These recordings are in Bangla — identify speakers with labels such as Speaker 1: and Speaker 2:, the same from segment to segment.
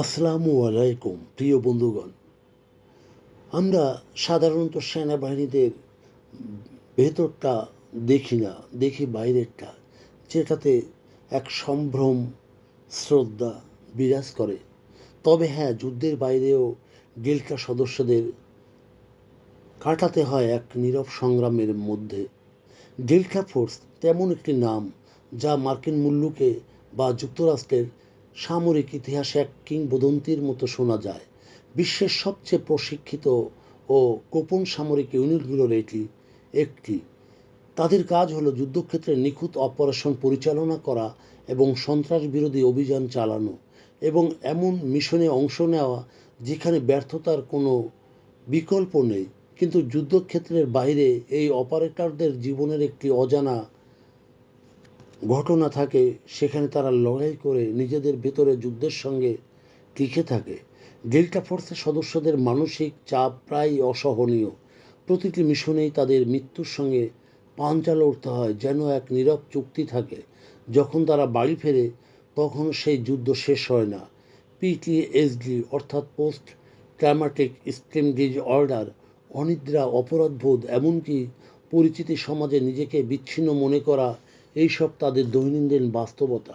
Speaker 1: আসসালামু আলাইকুম, প্রিয় বন্ধুগণ। আমরা সাধারণত সেনাবাহিনীদের ভেতরটা দেখি না, দেখি বাইরেরটা, যেটাতে এক সম্ভ্রম শ্রদ্ধা বিরাজ করে। তবে হ্যাঁ যুদ্ধের বাইরেও ডেল্টা সদস্যদের কাটাতে হয় এক নীরব সংগ্রামের মধ্যে। ডেল্টা ফোর্স তেমন একটি নাম যা মার্কিন মুল্লুকে বা যুক্তরাষ্ট্রের সামরিক ইতিহাসে এক কিংবদন্তির মতো শোনা যায়। বিশ্বের সবচেয়ে প্রশিক্ষিত ও গোপন সামরিক ইউনিটগুলোর এটি একটি। তাদের কাজ হলো যুদ্ধক্ষেত্রে নিখুঁত অপারেশন পরিচালনা করা এবং সন্ত্রাস বিরোধী অভিযান চালানো এবং এমন মিশনে অংশ নেওয়া যেখানে ব্যর্থতার কোনো বিকল্প নেই। কিন্তু যুদ্ধক্ষেত্রের বাইরে এই অপারেটরদের জীবনের একটি অজানা ঘটনা থাকে, সেখানে তারা লড়াই করে নিজেদের ভেতরে যুদ্ধের সঙ্গে টিকে থাকে। ডেল্টা ফোর্সের সদস্যদের মানসিক চাপ প্রায় অসহনীয়। প্রতিটি মিশনেই তাদের মৃত্যুর সঙ্গে পাঞ্জা লড়তে হয়, যেন এক নীরব চুক্তি থাকে। যখন তারা বাড়ি ফেরে, তখন সেই যুদ্ধ শেষ হয় না। পিটিএসডি অর্থাৎ post traumatic stress disorder, অনিদ্রা, অপরাধবোধ, এমনকি পরিচিতি সমাজে নিজেকে বিচ্ছিন্ন মনে করা এইসব তাদের দৈনন্দিন বাস্তবতা।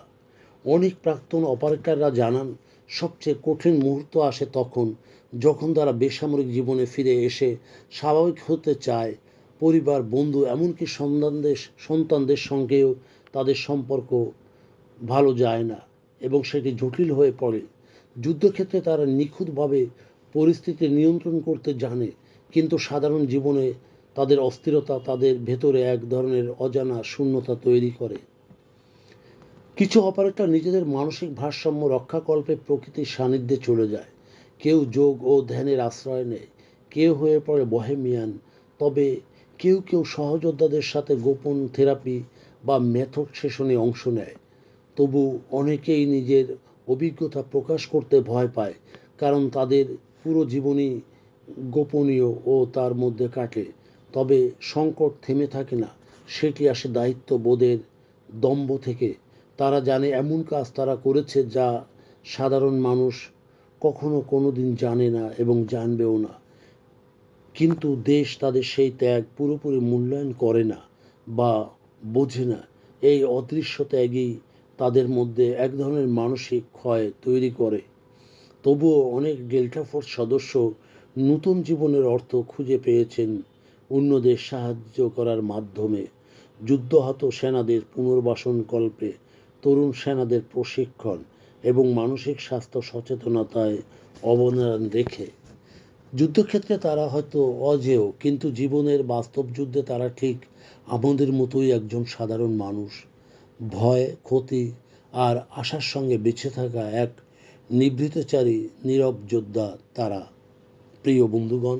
Speaker 1: অনেক প্রাক্তন অপারেটররা জানান, সবচেয়ে কঠিন মুহূর্ত আসে তখন যখন তারা বেসামরিক জীবনে ফিরে এসে স্বাভাবিক হতে চায়, পরিবার, বন্ধু, এমনকি সন্তানদের সন্তানদের সঙ্গেও তাদের সম্পর্ক ভালো যায় না এবং সেটি জটিল হয়ে পড়ে। যুদ্ধক্ষেত্রে তারা নিখুঁতভাবে পরিস্থিতি নিয়ন্ত্রণ করতে জানে, কিন্তু সাধারণ জীবনে তাদের অস্থিরতা তাদের ভেতরে এক ধরনের অজানা শূন্যতা তৈরি করে। কিছু অপারেটর নিজেদের মানসিক ভারসাম্য রক্ষাকল্পে প্রকৃতির সান্নিধ্যে চলে যায়। কেউ যোগ ও ধ্যানের আশ্রয় নেয়, কেউ হয়ে পড়ে বহেমিয়ান, তবে কেউ কেউ সহযোদ্ধাদের সাথে গোপন থেরাপি বা মেথড সেশনে অংশ নেয়। তবু অনেকেই নিজের অভিজ্ঞতা প্রকাশ করতে ভয় পায়, কারণ তাদের পুরো জীবনই গোপনীয় ও তার মধ্যে কাটে। তবে সংকট থেমে থাকে না। সেটি আসে দায়িত্ব বোধের দম্ভ থেকে। তারা জানে এমন কাজ তারা করেছে যা সাধারণ মানুষ কখনো কোনো দিন জানে না এবং জানবেও না। কিন্তু দেশ তাদের সেই ত্যাগ পুরোপুরি মূল্যায়ন করে না বা বোঝে না। এই অদৃশ্য ত্যাগই তাদের মধ্যে এক ধরনের মানসিক ক্ষয় তৈরি করে। তবুও অনেক ডেল্টা ফোর্স সদস্য নতুন জীবনের অর্থ খুঁজে পেয়েছেন অন্যদের সাহায্য করার মাধ্যমে যুদ্ধহত সেনাদের পুনর্বাসন কল্পে তরুণ সেনাদের প্রশিক্ষণ এবং মানসিক স্বাস্থ্য সচেতনতায় অবদান রেখে। যুদ্ধক্ষেত্রে তারা হয়তো অজেয়, কিন্তু জীবনের বাস্তব যুদ্ধে তারা ঠিক আমাদের মতোই একজন সাধারণ মানুষ। ভয়, ক্ষতি আর আশার সঙ্গে বেঁচে থাকা এক নিভৃতচারী, নীরব যোদ্ধা তারা। প্রিয় বন্ধুগণ